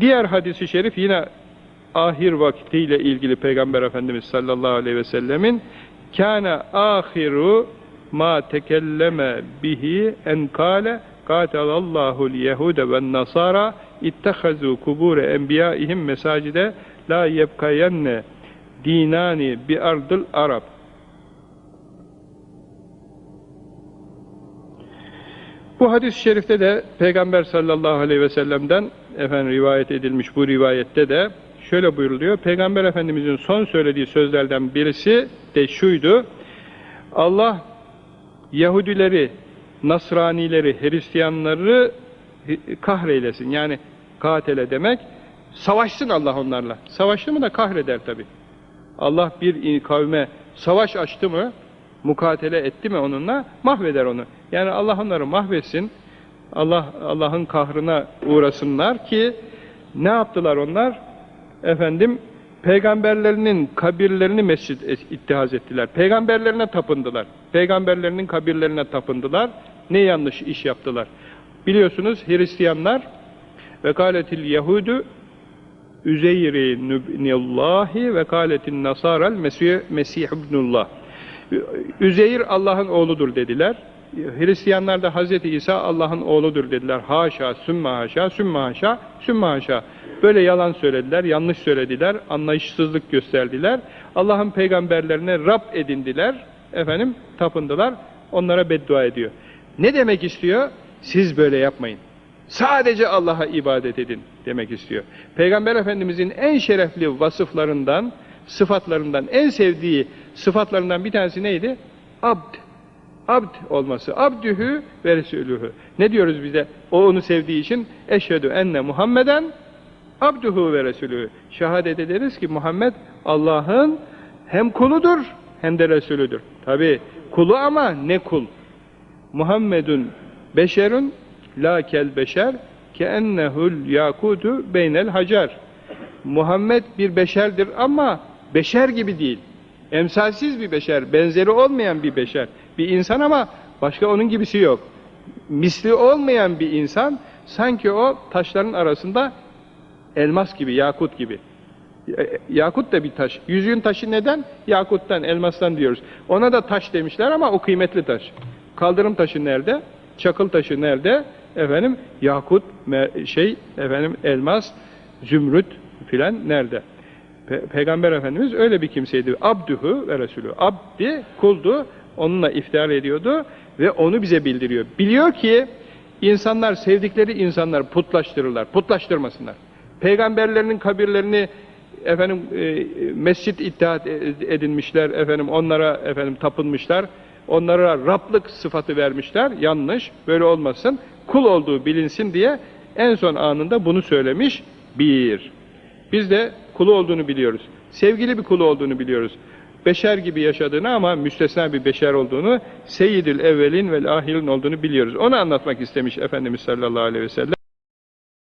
Diğer hadisi şerif yine ahir vaktiyle ilgili Peygamber Efendimiz sallallahu aleyhi ve sellemin kâne ahiru ma tekelleme bihi en kâle Kâtelallahu l-Yehude ve Nasara ittehazu kubure enbiyaihim mesacide la yebkayenne dinani bi ardıl Arab. Bu hadis-i şerifte de Peygamber sallallahu aleyhi ve sellem'den efendim rivayet edilmiş bu rivayette de şöyle buyuruluyor. Peygamber Efendimizin son söylediği sözlerden birisi de şuydu. Allah Yahudileri, Nasranileri, Hristiyanları kahreylesin. Yani katele demek savaşsın Allah onlarla. Savaştı mı da kahreder tabi. Allah bir kavme savaş açtı mı, mukatele etti mi onunla mahveder onu. Yani Allah onları mahvetsin. Allah Allah'ın kahrına uğrasınlar ki ne yaptılar onlar? Efendim peygamberlerinin kabirlerini mescit ittihaz ettiler. Peygamberlerine tapındılar. Peygamberlerinin kabirlerine tapındılar. Ne yanlış iş yaptılar? Biliyorsunuz Hristiyanlar vekaletil Yahudu Üzeyri ibnillahi ve kâletin nasaral mesih ibnullah. Üzeyir Allah'ın oğludur dediler. Hristiyanlar da Hz. İsa Allah'ın oğludur dediler. Haşa, sümme haşa, sümme haşa, sümme haşa. Böyle yalan söylediler, yanlış söylediler, anlayışsızlık gösterdiler. Allah'ın peygamberlerine Rab edindiler, efendim tapındılar, onlara beddua ediyor. Ne demek istiyor? Siz böyle yapmayın. Sadece Allah'a ibadet edin demek istiyor. Peygamber Efendimizin en şerefli vasıflarından, sıfatlarından, en sevdiği sıfatlarından bir tanesi neydi? Abd. Abd olması. Abdühü ve Resulühü. Ne diyoruz bize? O onu sevdiği için eşhedü enne Muhammeden abdühü ve Resulühü. Şehadet ederiz ki Muhammed Allah'ın hem kuludur hem de Resulüdür. Tabi kulu ama ne kul? Muhammedun beşerun la kel beşer ke ennehul yakutu beynel hacer. Muhammed bir beşerdir ama beşer gibi değil. Emsalsiz bir beşer, benzeri olmayan bir beşer. Bir insan ama başka onun gibisi yok. Misli olmayan bir insan sanki o taşların arasında elmas gibi, yakut gibi. Yakut da bir taş. Yüzüğün taşı neden? Yakuttan, elmastan diyoruz. Ona da taş demişler ama o kıymetli taş. Kaldırım taşı nerede? Çakıl taşı nerede? Efendim yakut, şey, efendim elmas, zümrüt filan nerede? Pe Peygamber Efendimiz öyle bir kimseydi. Abdühü ve Resulü. Abdi, kuldu. Onunla iftihar ediyordu ve onu bize bildiriyor. Biliyor ki insanlar, sevdikleri insanlar putlaştırırlar. Putlaştırmasınlar. Peygamberlerinin kabirlerini efendim e, mescit iddia edinmişler efendim onlara efendim tapınmışlar. Onlara Rablık sıfatı vermişler. Yanlış. Böyle olmasın. Kul olduğu bilinsin diye en son anında bunu söylemiş. Bir. Biz de kulu olduğunu biliyoruz. Sevgili bir kulu olduğunu biliyoruz. Beşer gibi yaşadığını ama müstesna bir beşer olduğunu, seyyidül evvelin ve ahirin olduğunu biliyoruz. Onu anlatmak istemiş Efendimiz sallallahu aleyhi ve sellem.